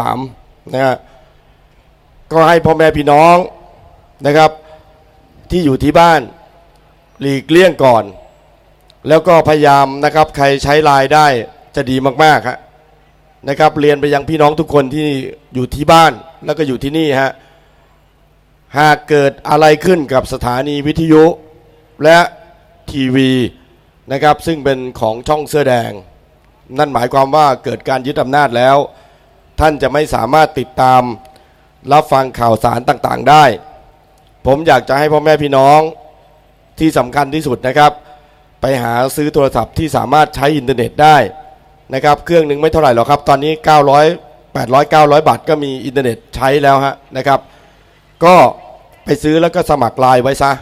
13นะฮะก็ให้พ่อแม่พี่น้องนะครับ ที่อยู่ที่บ้านหลีกเลี่ยงก่อน แล้วก็พยายามนะครับ ใครใช้ไลน์ได้จะดีมากๆฮะนะครับ เรียนไปยังพี่น้องทุกคนที่อยู่ที่บ้านแล้วก็อยู่ที่นี่ฮะหากเกิดอะไรขึ้นกับสถานีวิทยุและทีวีนะครับ ซึ่งเป็นของช่องเสื้อแดง นั่นหมายความว่าเกิดการยึดอำนาจแล้ว ท่านจะไม่สามารถติดตามรับฟังข่าวสารต่างๆ ได้ ผมอยากจะให้พ่อแม่พี่น้องที่สำคัญที่สุดนะครับ ไปหาซื้อโทรศัพท์ที่สามารถใช้อินเทอร์เน็ตได้นะครับ เครื่องหนึ่งไม่เท่าไหร่หรอกครับ ตอนนี้ 900 800 900 บาทก็มีอินเทอร์เน็ตใช้แล้วฮะนะครับ ก็ไปซื้อแล้วก็สมัครไลน์ไว้ซะ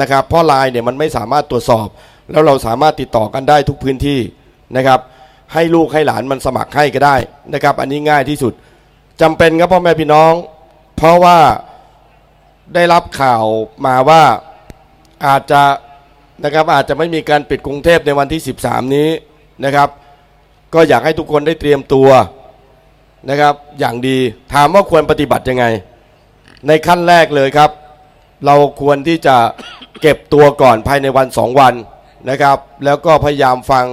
นะครับ เพราะไลน์เนี่ยมันไม่สามารถตรวจสอบ แล้วเราสามารถติดต่อกันได้ทุกพื้นที่นะครับ ให้ลูกให้หลานมันสมัครให้ก็ได้นะครับ อันนี้ง่ายที่สุดจำเป็นครับพ่อแม่พี่น้อง เพราะว่าได้รับข่าวมาว่าอาจจะนะครับอาจจะไม่มีการปิดกรุงเทพในวันที่ 13 นี้นะครับ ก็อยากให้ทุกคนได้เตรียมตัวนะครับ อย่างดีถามว่าควรปฏิบัติยังไง ในขั้นแรกเลยครับ เราควรที่จะเก็บตัวก่อนภายในวันสองวัน นะครับ แล้วก็พยายามฟัง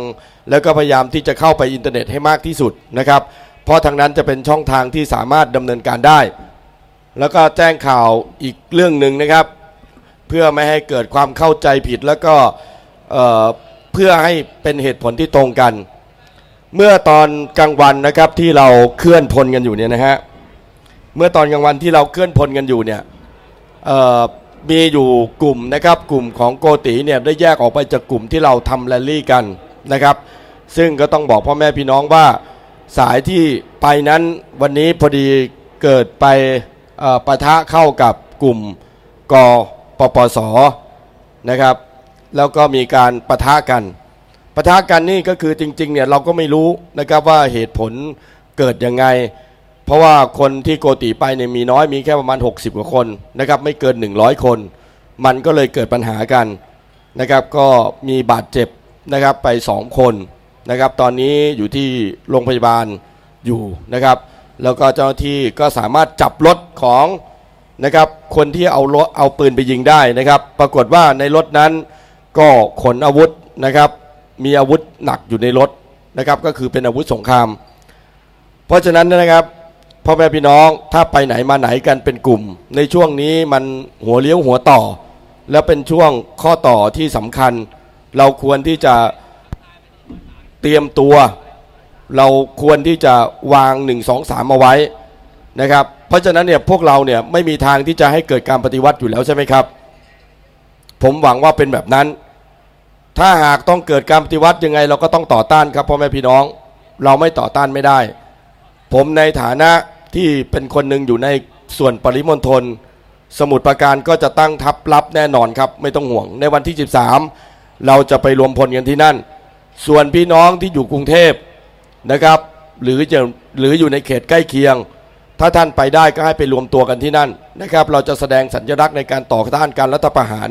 แล้วก็พยายามที่จะเข้าไปอินเทอร์เน็ตให้มากที่สุดนะครับ เพราะทางนั้นจะเป็นช่องทางที่สามารถดำเนินการได้ แล้วก็แจ้งข่าวอีกเรื่องหนึ่งนะครับ เพื่อไม่ให้เกิดความเข้าใจผิดแล้วก็เอ่อเพื่อให้เป็นเหตุผลที่ตรงกัน เมื่อตอนกลางวันนะครับที่เราเคลื่อนพลกันอยู่เนี่ยนะฮะเมื่อตอนกลางวันที่เราเคลื่อนพลกันอยู่เนี่ยเมีอยู่กลุ่มนะครับกลุ่มของโกติเนี่ยได้แยกออกไปจากกลุ่มที่เราทำแรลลี่กันนะครับ ซึ่งก็ต้องบอกพ่อแม่พี่น้องว่าสายที่ไปนั้นวันนี้พอดีเกิดไปเอ่อปะทะเข้ากับกลุ่มกปปสนะครับ แล้วก็มีการประทะกันประทะกันนี่ก็คือจริงๆเนี่ยเราก็ไม่รู้นะครับว่าเหตุผลเกิดยังไง เพราะว่าคนที่โกติไปเนี่ยมีน้อยมีแค่ประมาณ 60 กว่าคนนะครับไม่เกิน 100 คน มันก็เลยเกิดปัญหากันนะครับก็มีบาดเจ็บนะครับไป 2 คนนะครับตอนนี้อยู่ที่โรงพยาบาลอยู่นะครับแล้วก็เจ้าหน้าที่ก็สามารถจับรถของนะครับคนที่เอารถเอาปืนไปยิงได้นะครับ ปรากฏว่าในรถนั้นก็ขนอาวุธนะครับมีอาวุธหนักอยู่ในรถนะครับก็คือเป็นอาวุธสงคราม เพราะฉะนั้นนะครับ พ่อแม่พี่น้องถ้าไปไหนมาไหนกันเป็นกลุ่ม ในช่วงนี้มันหัวเลี้ยวหัวต่อ แล้วเป็นช่วงข้อต่อที่สำคัญ เราควรที่จะเตรียมตัว เราควรที่จะวาง 1 2 3เอาไว้นะครับ เพราะฉะนั้นเนี่ยพวกเราเนี่ยไม่มีทางที่จะให้เกิดการปฏิวัติอยู่แล้วใช่ไหมครับ ผมหวังว่าเป็นแบบนั้น ถ้าหากต้องเกิดการปฏิวัติยังไง เราก็ต้องต่อต้านครับพ่อแม่พี่น้อง เราไม่ต่อต้านไม่ได้ ผมในฐานะ ที่เป็นคนหนึ่งอยู่ในส่วนปริมณฑลสมุทรปราการก็จะตั้งทัพรับแน่นอนครับ ไม่ต้องห่วงในวันที่ 13 เราจะไปรวมพลกันที่นั่น ส่วนพี่น้องที่อยู่กรุงเทพนะครับ หรือจะหรืออยู่ในเขตใกล้เคียง ถ้าท่านไปได้ก็ให้ไปรวมตัวกันที่นั่นนะครับ เราจะแสดงสัญลักษณ์ในการต่อต้านการรัฐประหาร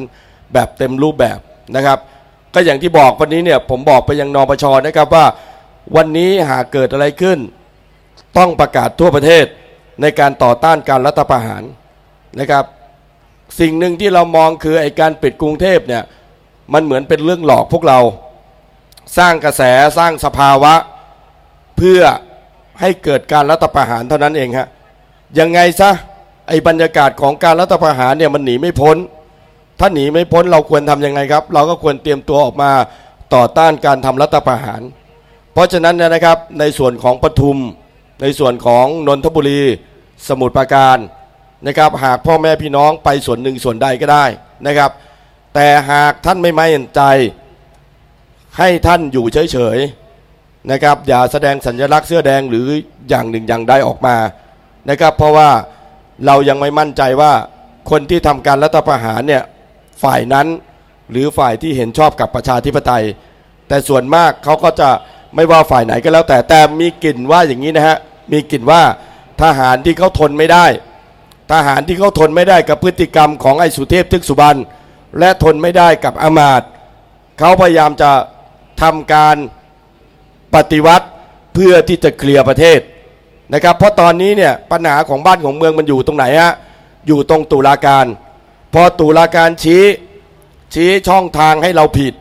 แบบเต็มรูปแบบนะครับ ก็อย่างที่บอกวันนี้เนี่ยผมบอกไปยังนปชนะครับว่า วันนี้หากเกิดอะไรขึ้น ต้องประกาศทั่วประเทศในการต่อต้านการรัฐประหารนะครับ สิ่งหนึ่งที่เรามองคือไอการปิดกรุงเทพเนี่ยมันเหมือนเป็นเรื่องหลอกพวกเรา สร้างกระแสสร้างสภาวะ เพื่อให้เกิดการรัฐประหารเท่านั้นเองฮะยังไงซะไอบรรยากาศของการรัฐประหารเนี่ยมันหนีไม่พ้น ถ้าหนีไม่พ้นเราควรทำยังไงครับ เราก็ควรเตรียมตัวออกมาต่อต้านการทำรัฐประหาร เพราะฉะนั้นนยนะครับในส่วนของปทุม ในส่วนของนนทบุรี สมุทรปราการนะครับ หากพ่อแม่พี่น้องไปส่วนหนึ่งส่วนใดก็ได้นะครับ แต่หากท่านไม่ไม่เห็นใจ ให้ท่านอยู่เฉยๆนะครับ อย่าแสดงสัญลักษณ์เสื้อแดงหรืออย่างหนึ่งอย่างใดออกมานะครับ เพราะว่าเรายังไม่มั่นใจว่าคนที่ทำการรัฐประหารเนี่ยฝ่ายนั้นหรือฝ่ายที่เห็นชอบกับประชาธิปไตย แต่ส่วนมากเขาก็จะไม่ว่าฝ่ายไหนก็แล้วแต่แต่มีกลิ่นว่าอย่างนี้นะฮะ มีกลิ่นว่าทหารที่เขาทนไม่ได้ ทหารที่เขาทนไม่ได้กับพฤติกรรมของไอ้สุเทพทึกสุบรรณและทนไม่ได้กับอมาตเขาพยายามจะทำการปฏิวัติเพื่อที่จะเคลียร์ประเทศนะครับ เพราะตอนนี้เนี่ยปัญหาของบ้านของเมืองมันอยู่ตรงไหนฮะอยู่ตรงตุลาการ พอตุลาการชี้ชี้ช่องทางให้เราผิด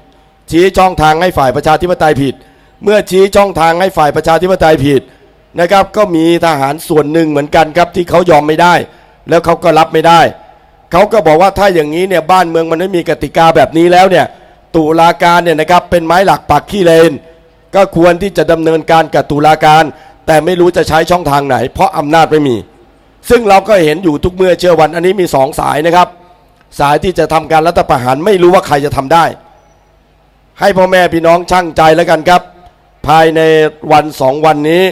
ชี้ช่องทางให้ฝ่ายประชาธิปไตยผิด เมื่อชี้ช่องทางให้ฝ่ายประชาธิปไตยผิด นะครับก็มีทหารส่วนหนึ่งเหมือนกันครับที่เขายอมไม่ได้ แล้วเขาก็รับไม่ได้ เขาก็บอกว่าถ้าอย่างนี้เนี่ยบ้านเมืองมันไม่มีกติกาแบบนี้แล้วเนี่ยตุลาการเนี่ยนะครับเป็นไม้หลักปักขี้เลน ก็ควรที่จะดำเนินการกับตุลาการ แต่ไม่รู้จะใช้ช่องทางไหน เพราะอำนาจไม่มี ซึ่งเราก็เห็นอยู่ทุกเมื่อเชื่อวันอันนี้มีสองสายนะครับ สายที่จะทำการรัฐประหารไม่รู้ว่าใครจะทำได้ ให้พ่อแม่พี่น้องช่างใจแล้วกันครับ ภายในวันสองวันนี้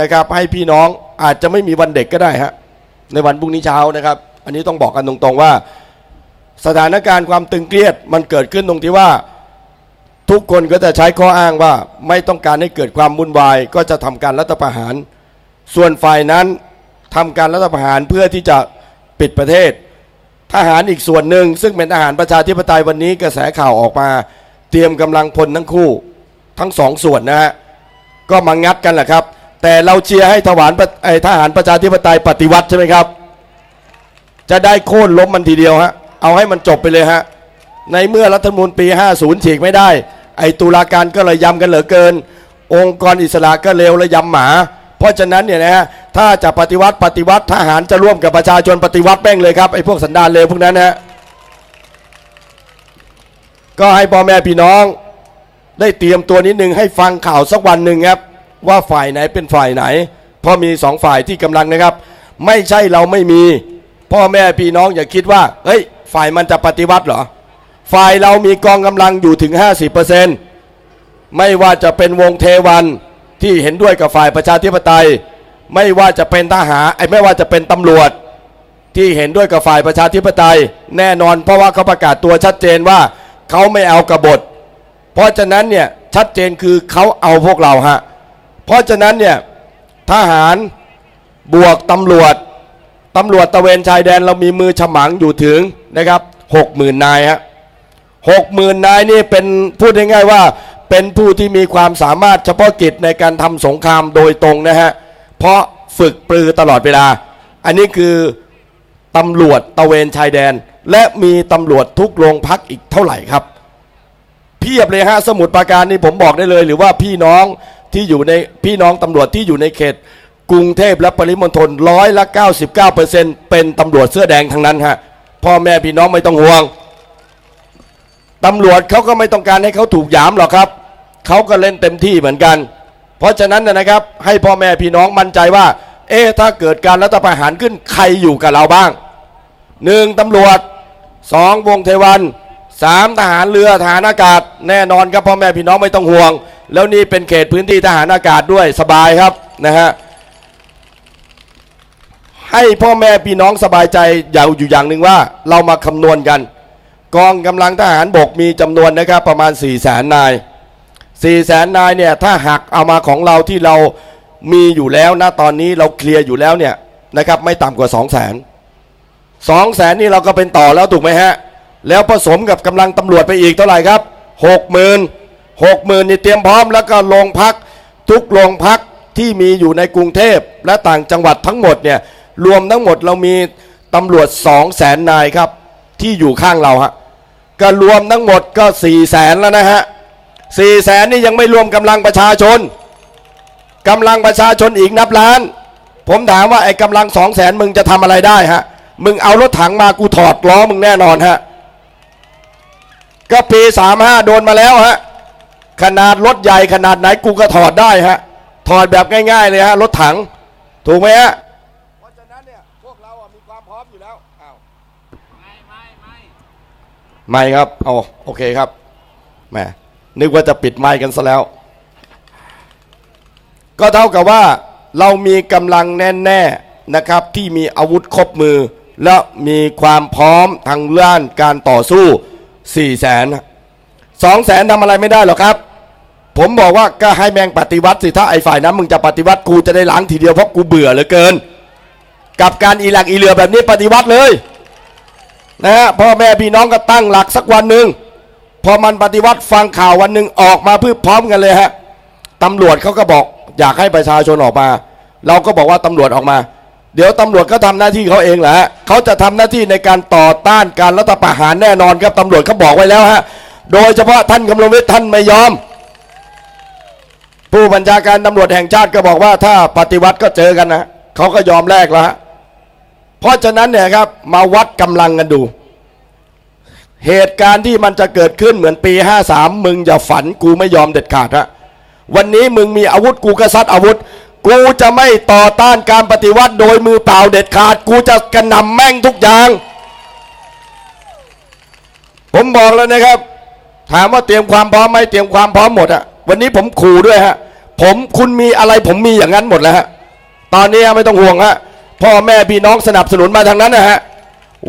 นะครับ ให้พี่น้องอาจจะไม่มีวันเด็กก็ได้ฮะในวันพรุ่งนี้เช้านะครับ อันนี้ต้องบอกกันตรงๆว่า สถานการณ์ความตึงเครียดมันเกิดขึ้นตรงที่ว่า ทุกคนก็จะใช้ข้ออ้างว่าไม่ต้องการให้เกิดความวุ่นวาย ก็จะทำการรัฐประหาร ส่วนฝ่ายนั้นทำการรัฐประหารเพื่อที่จะปิดประเทศ ทหารอีกส่วนหนึ่ง ซึ่งเป็นทหารประชาธิปไตยวันนี้กระแสข่าวออกมา เตรียมกำลังพลทั้งคู่ ทั้งสองส่วนนะฮะก็มางัดกันแหละครับ แต่เราเชียร์ให้ทหารประไอ้ทหารประชาธิปไตยปฏิวัติใช่ไหมครับ จะได้โค่นล้มมันทีเดียวฮะเอาให้มันจบไปเลยฮะในเมื่อรัฐธรรมนูญปี 50ฉีกไม่ได้ ไอ้ตุลาการก็เลยยำกันเหลือเกิน องค์กรอิสระก็เลวและยำหมา เพราะฉะนั้นเนี่ยนะฮะถ้าจะปฏิวัติปฏิวัติทหารจะร่วมกับประชาชนปฏิวัติแม่งเลยครับไอ้พวกสันดานเลวพวกนั้นนะฮะก็ให้พ่อแม่พี่น้อง ได้เตรียมตัวนิดนึงให้ฟังข่าวสักวันหนึ่งครับ ว่าฝ่ายไหนเป็นฝ่ายไหน เพราะมีสองฝ่ายที่กำลังนะครับ ไม่ใช่เราไม่มี พ่อแม่พี่น้องอย่าคิดว่าเฮ้ย ฝ่ายมันจะปฏิวัติเหรอ ฝ่ายเรามีกองกำลังอยู่ถึง 50%ไม่ว่าจะเป็นวงเทวันที่เห็นด้วยกับฝ่ายประชาธิปไตย ไม่ว่าจะเป็นทหารไอ้ไม่ว่าจะเป็นตำรวจ ที่เห็นด้วยกับฝ่ายประชาธิปไตย แน่นอนเพราะว่าเขาประกาศตัวชัดเจนว่าเขาไม่เอากบฏ เพราะฉะนั้นเนี่ยชัดเจนคือเขาเอาพวกเราฮะ เพราะฉะนั้นเนี่ยทหารบวกตำรวจตำรวจตะเวนชายแดนเรามีมือฉมังอยู่ถึงนะครับหกหมื่นนายฮะหกหมื่นนายนี่เป็นพูดง่ายๆว่าเป็นผู้ที่มีความสามารถเฉพาะกิจในการทำสงครามโดยตรงนะฮะเพราะฝึกปรือตลอดเวลา อันนี้คือตำรวจตะเวนชายแดน และมีตำรวจทุกโรงพักอีกเท่าไหร่ครับเพียบเลยฮะสมุดปราการนี่ผมบอกได้เลย หรือว่าพี่น้อง ที่อยู่ในพี่น้องตำรวจที่อยู่ในเขต กรุงเทพและปริมณฑลร้อยละ 99%เป็นตำรวจเสื้อแดงทั้งนั้นฮะพ่อแม่พี่น้องไม่ต้องห่วงตำรวจเขาก็ไม่ต้องการให้เขาถูกหยามหรอกครับเขาก็เล่นเต็มที่เหมือนกัน เพราะฉะนั้นนะครับ ให้พ่อแม่พี่น้องมั่นใจว่า เอ๊ะถ้าเกิดการรัฐประหารขึ้นใครอยู่กับเราบ้างหนึ่งตำรวจสองวงเทวันสามทหารเรือทหารอากาศ แน่นอนครับพ่อแม่พี่น้องไม่ต้องห่วง แล้วนี่เป็นเขตพื้นที่ทหารอากาศด้วยสบายครับนะฮะให้พ่อแม่พี่น้องสบายใจอย่าอยู่อย่างหนึ่งว่า เรามาคำนวณกัน กองกำลังทหารบกมีจำนวนนะครับประมาณ4ี่แสนนาย4ี่แสนนายเนี่ยถ้าหักเอามาของเราที่เรามีอยู่แล้วนะตอนนี้เราเคลียร์อยู่แล้วเนี่ยนะครับไม่ต่ำกว่า 2 0 0แสนสองแสนนี่เราก็เป็นต่อแล้วถูกไหมฮะ แล้วผสมกับกำลังตำรวจไปอีกเท่าไหร่ครับหกหมื่น หกหมื่นนี่เตรียมพร้อมแล้วก็โรงพักทุกโรงพักที่มีอยู่ในกรุงเทพและต่างจังหวัดทั้งหมดเนี่ยรวมทั้งหมดเรามีตำรวจสองแสนนายครับที่อยู่ข้างเราฮะก็รวมทั้งหมดก็สี่แสนแล้วนะฮะสี่แสนนี่ยังไม่รวมกำลังประชาชนกำลังประชาชนอีกนับล้าน ผมถามว่าไอ้กำลังสองแสนมึงจะทำอะไรได้ฮะมึงเอารถถังมากูถอดล้อมึงแน่นอนฮะก็ปีสามห้าโดนมาแล้วฮะ ขนาดรถใหญ่ขนาดไหนกูก็ถอดได้ฮะ ถอดแบบง่ายๆเลยฮะรถถัง ถูกไหมฮะ เพราะฉะนั้นเนี่ยพวกเราอะมีความพร้อมอยู่แล้วอ้าวไม่ไม่ไม่ไม่ครับเอาโอเคครับแหมนึกว่าจะปิดไมค์กันซะแล้ว ก็เท่ากับว่าเรามีกำลังแน่ๆนะครับที่มีอาวุธครบมือ และมีความพร้อมทางด้านการต่อสู้4ี่แสนสองแสนทำอะไรไม่ได้หรอกครับ ผมบอกว่าก็ให้แมงปฏิวัติสิถ้าไอ้ฝ่ายนั้นมึงจะปฏิวัติกูจะได้ล้างทีเดียวเพราะกูเบื่อเหลือเกิน กับการอีหลักอีเหลือแบบนี้ปฏิวัติเลยนะฮะพ่อแม่พี่น้องก็ตั้งหลักสักวันหนึ่งพอมันปฏิวัติฟังข่าววันหนึ่งออกมาเพื่อพร้อมกันเลยฮะตำรวจเขาก็บอกอยากให้ประชาชนออกมา เราก็บอกว่าตำรวจออกมา เดี๋ยวตำรวจก็ทำหน้าที่เขาเองแหละเขาจะทำหน้าที่ในการต่อต้านการรัฐประหารแน่นอนครับตำรวจเขาบอกไว้แล้วฮะโดยเฉพาะท่านกำลังวิทย์ท่านไม่ยอม ผู้บัญชาการตำรวจแห่งชาติก็บอกว่าถ้าปฏิวัติก็เจอกันนะเขาก็ยอมแลกแล้วฮะเพราะฉะนั้นเนี่ยครับมาวัดกำลังกันดู เหตุการณ์ที่มันจะเกิดขึ้นเหมือนปี 53 มึงอย่าฝันกูไม่ยอมเด็ดขาดฮะวันนี้มึงมีอาวุธกูก็ซัดอาวุธ กูจะไม่ต่อต้านการปฏิวัติโดยมือเปล่าเด็ดขาด กูจะกระหน่ำแม่งทุกอย่าง ผมบอกแล้วนะครับ ถามว่าเตรียมความพร้อมไหมเตรียมความพร้อมหมดอะ วันนี้ผมขู่ด้วยฮะ ผมคุณมีอะไรผมมีอย่างนั้นหมดแล้วฮะ ตอนนี้ไม่ต้องห่วงฮะ พ่อแม่พี่น้องสนับสนุนมาทางนั้นนะฮะ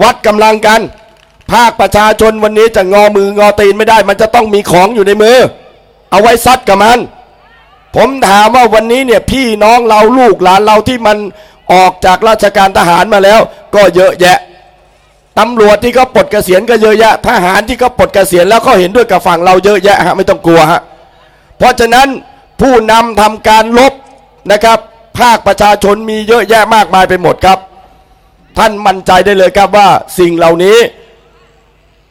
วัดกำลังกัน ภาคประชาชนวันนี้จะงอมืองอตีนไม่ได้ มันจะต้องมีของอยู่ในมือ เอาไว้ซัดกับมัน ผมถามว่าวันนี้เนี่ยพี่น้องเราลูกหลานเราที่มันออกจากราชการทหารมาแล้ว ก็เยอะแยะตำรวจที่เขาปลดเกษียณก็เยอะแยะ ทหารที่เขาปลดเกษียณแล้วก็เห็นด้วยกับฝั่งเราเยอะแยะฮะไม่ต้องกลัวฮะ เพราะฉะนั้นผู้นำทำการลบนะครับ ภาคประชาชนมีเยอะแยะมากมายไปหมดครับ ท่านมั่นใจได้เลยครับว่าสิ่งเหล่านี้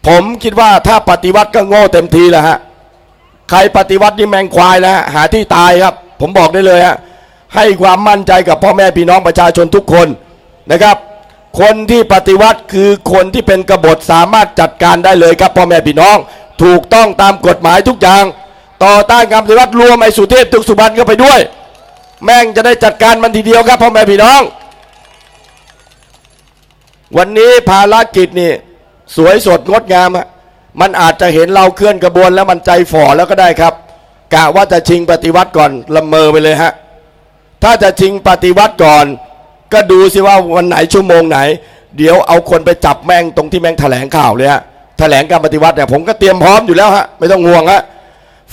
ผมคิดว่าถ้าปฏิวัติก็โง่เต็มทีแล้วฮะใครปฏิวัตินี่แมงควายแล้วฮะหาที่ตายครับ ผมบอกได้เลยฮะให้ความมั่นใจกับพ่อแม่พี่น้องประชาชนทุกคนนะครับ คนที่ปฏิวัติคือคนที่เป็นกบฏสามารถจัดการได้เลยครับพ่อแม่พี่น้อง ถูกต้องตามกฎหมายทุกอย่าง ต่อต้านการปฏิวัติรวมไอ้สุเทพตึกสุบรรณเข้าไปด้วย แม่งจะได้จัดการมันทีเดียวครับพ่อแม่พี่น้อง วันนี้ภารกิจนี่สวยสดงดงามอะมันอาจจะเห็นเราเคลื่อนกระบวนแล้วมันใจฝ่อแล้วก็ได้ครับกะว่าจะชิงปฏิวัติก่อนละเมอไปเลยฮะถ้าจะชิงปฏิวัติก่อน ก็ดูสิว่าวันไหนชั่วโมงไหน เดี๋ยวเอาคนไปจับแม่งตรงที่แม่งแถลงข่าวเลยฮะแถลงการปฏิวัติเนี่ยผมก็เตรียมพร้อมอยู่แล้วฮะไม่ต้องห่วงฮะ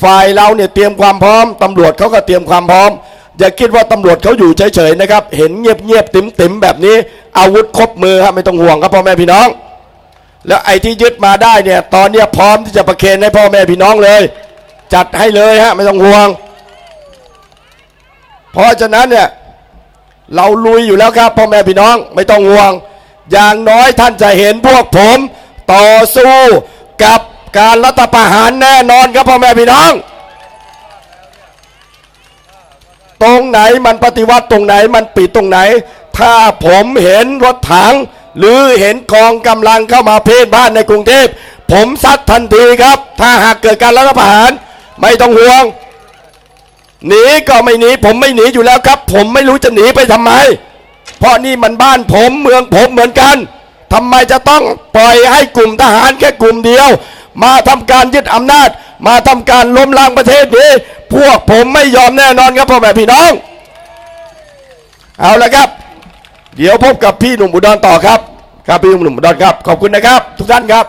ฝ่ายเราเนี่ยเตรียมความพร้อมตำรวจเขาก็เตรียมความพร้อม อย่าคิดว่าตำรวจเขาอยู่เฉยๆนะครับ เห็นเงียบๆติ๋มๆแบบนี้ อาวุธครบมือฮะไม่ต้องห่วงครับพ่อแม่พี่น้อง แล้วไอ้ที่ยึดมาได้เนี่ยตอนเนี้ยพร้อมที่จะประเคนให้พ่อแม่พี่น้องเลย จัดให้เลยฮะไม่ต้องห่วง เพราะฉะนั้นเนี่ยเราลุยอยู่แล้วครับพ่อแม่พี่น้องไม่ต้องห่วง อย่างน้อยท่านจะเห็นพวกผม ต่อสู้กับ การรัฐประหารแน่นอนครับพ่อแม่พี่น้อง ตรงไหนมันปฏิวัติตรงไหนมันปิดตรงไหน ถ้าผมเห็นรถถัง หรือเห็นกองกำลังเข้ามาเพศบ้านในกรุงเทพผมซัดทันทีครับ ถ้าหากเกิดการรัฐประหาร ไม่ต้องห่วงหนีก็ไม่หนีผมไม่หนีอยู่แล้วครับ ผมไม่รู้จะหนีไปทำไม เพราะนี่มันบ้านผมเมืองผมเหมือนกันทำไมจะต้องปล่อยให้กลุ่มทหารแค่กลุ่มเดียว มาทำการยึดอำนาจ มาทำการล้มล้างประเทศนี้พวกผมไม่ยอมแน่นอนครับพ่อแม่พี่น้อง เอาละครับ เดี๋ยวพบกับพี่หนุ่มอุดรต่อครับ ครับพี่หนุ่มอุดรครับ ขอบคุณนะครับ ทุกท่านครับ